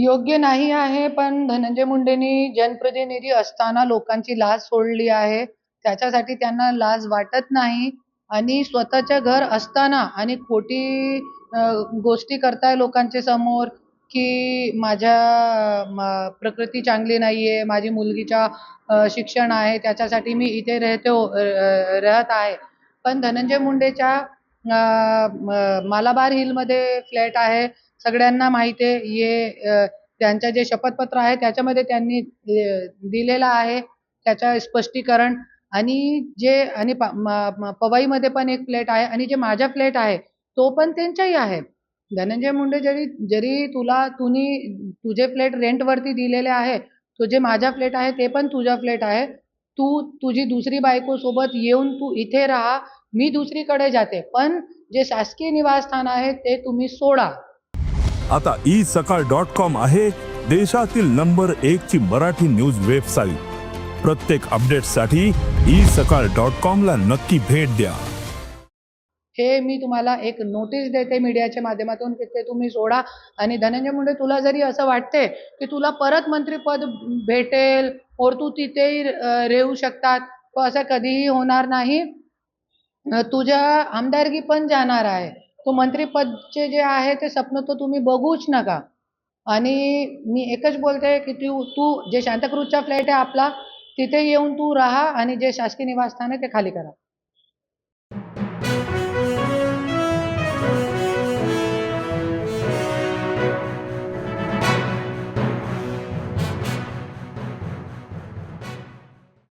योग्य नाही आहे पण धनंजय मुंडेंनी जनप्रतिनिधी असताना लोकांची लाज सोडली आहे. त्याच्यासाठी त्यांना लाज वाटत नाही. आणि स्वतःच्या घर असताना आणि खोटी गोष्टी करताय लोकांच्या समोर की माझ्या प्रकृती चांगली नाही आहे माझी मुलगीच्या शिक्षण आहे त्याच्यासाठी मी इथे राहतो राहत आहे. पण धनंजय मुंडेच्या मालाबार हिलमध्ये फ्लॅट आहे. सगळ्यांना माहिती आहे हे त्यांच्या जे शपथपत्र आहे त्याच्यामध्ये त्यांनी दिलेलं आहे त्याचं स्पष्टीकरण. आणि जे आणि पवईमध्ये पण एक फ्लॅट आहे आणि जे माझा फ्लॅट आहे तो पण त्यांचाही आहे. धनंजय मुंडे जरी जरी तुला तुम्ही तुझे फ्लॅट रेंटवरती दिलेले आहे तो जे माझा फ्लॅट आहे ते पण तुझा फ्लॅट आहे. तू तुझी दुसरी बायको सोबत येऊन तू इथे राहा मी दुसरीकडे जाते. पण जे शासकीय निवासस्थान आहे ते तुम्ही सोडा. आता ई सकाळ डॉट कॉम आहे देशातील नंबर एक ची मराठी न्यूज वेबसाईट. प्रत्येक अपडेटसाठी ई सकाळ डॉट कॉम ला नक्की भेट द्या. हे मी तुम्हाला एक नोटीस देते मीडियाच्या माध्यमातून की ते तुम्ही सोडा. आणि धनंजय मुंडे तुला जरी असं वाटते की तुला परत मंत्रीपद भेटेल और तू तिथेही रेवू शकतात असं कधीही होणार नाही. तुझ्या आमदारकी पण जाणार आहे. तो मंत्रीपदचे जे आहे ते स्वप्न तर तुम्ही बघूच नका. आणि मी एकच बोलते की तू तू जे शांताक्रूजचा फ्लॅट आहे आपला तिथे येऊन तू राहा आणि जे शासकीय निवासस्थान आहे ते खाली करा.